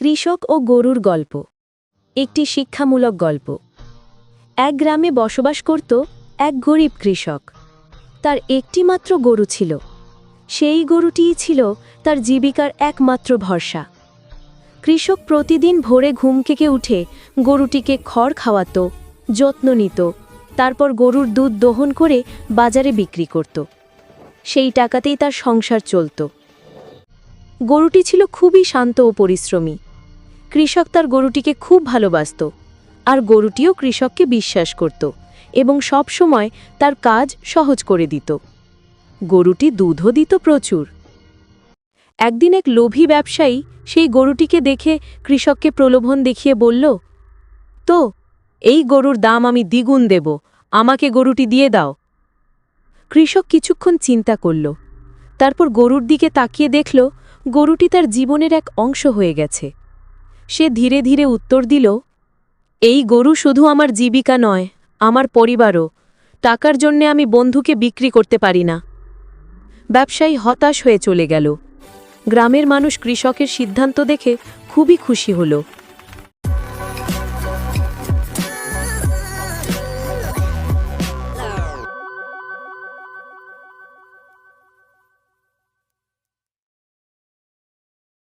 কৃষক ও গরুর গল্প। একটি শিক্ষামূলক গল্প। এক গ্রামে বসবাস করত এক গরিব কৃষক। তার একটিমাত্র গরু ছিল। সেই গরুটিই ছিল তার জীবিকার একমাত্র ভরসা। কৃষক প্রতিদিন ভোরে ঘুম থেকে উঠে গরুটিকে খড় খাওয়াতো, যত্ন নিত, তারপর গরুর দুধ দহন করে বাজারে বিক্রি করত। সেই টাকাতেই তার সংসার চলত। গরুটি ছিল খুবই শান্ত ও পরিশ্রমী। কৃষক তার গরুটিকে খুব ভালোবাসত আর গরুটিও কৃষককে বিশ্বাস করত এবং সব সময় তার কাজ সহজ করে দিত। গরুটি দুধও দিত প্রচুর। একদিন এক লোভী ব্যবসায়ী সেই গরুটিকে দেখে কৃষককে প্রলোভন দেখিয়ে বলল, তো, এই গরুর দাম আমি দ্বিগুণ দেব, আমাকে গরুটি দিয়ে দাও। কৃষক কিছুক্ষণ চিন্তা করল, তারপর গরুর দিকে তাকিয়ে দেখল গরুটি তার জীবনের এক অংশ হয়ে গেছে। সে ধীরে ধীরে উত্তর দিল, এই গরু শুধু আমার জীবিকা নয়, আমার পরিবারও। টাকার জন্যে আমি বন্ধুকে বিক্রি করতে পারি না। ব্যবসায়ী হতাশ হয়ে চলে গেল। গ্রামের মানুষ কৃষকের সিদ্ধান্ত দেখে খুবই খুশি হল।